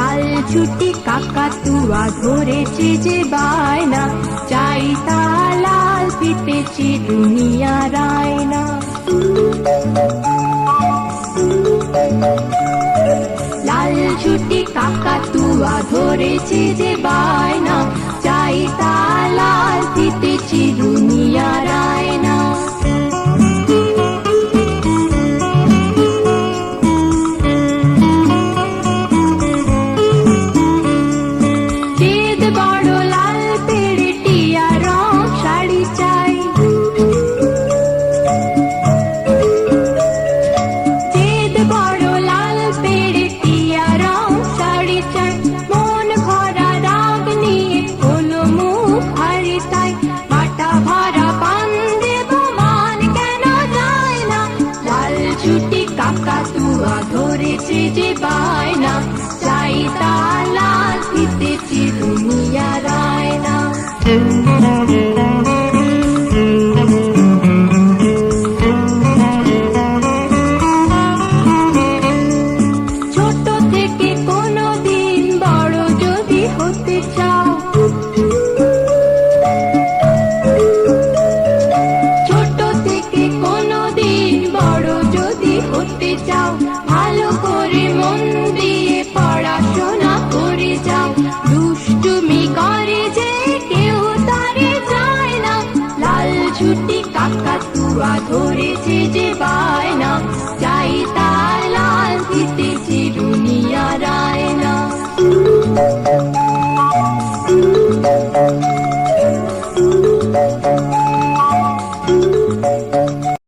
লাল ছুটি কাকাতুয়া ধরেছে যে বায়না। চাই তালাল পিতেছি দুনিয়া রায়না। লাল ছুটি কাকাতুয়া ধরেছে যে বায়না। চাই তালাল পিতেছি পিতেছে দুনিয়া ছুটি কাকা তুয়া ধরেছে যে বায়না। ছুটি কাকা তুয়া ধরেছে যে বায়না চাই তার লাল দিতে চিরুনিয়া রায়না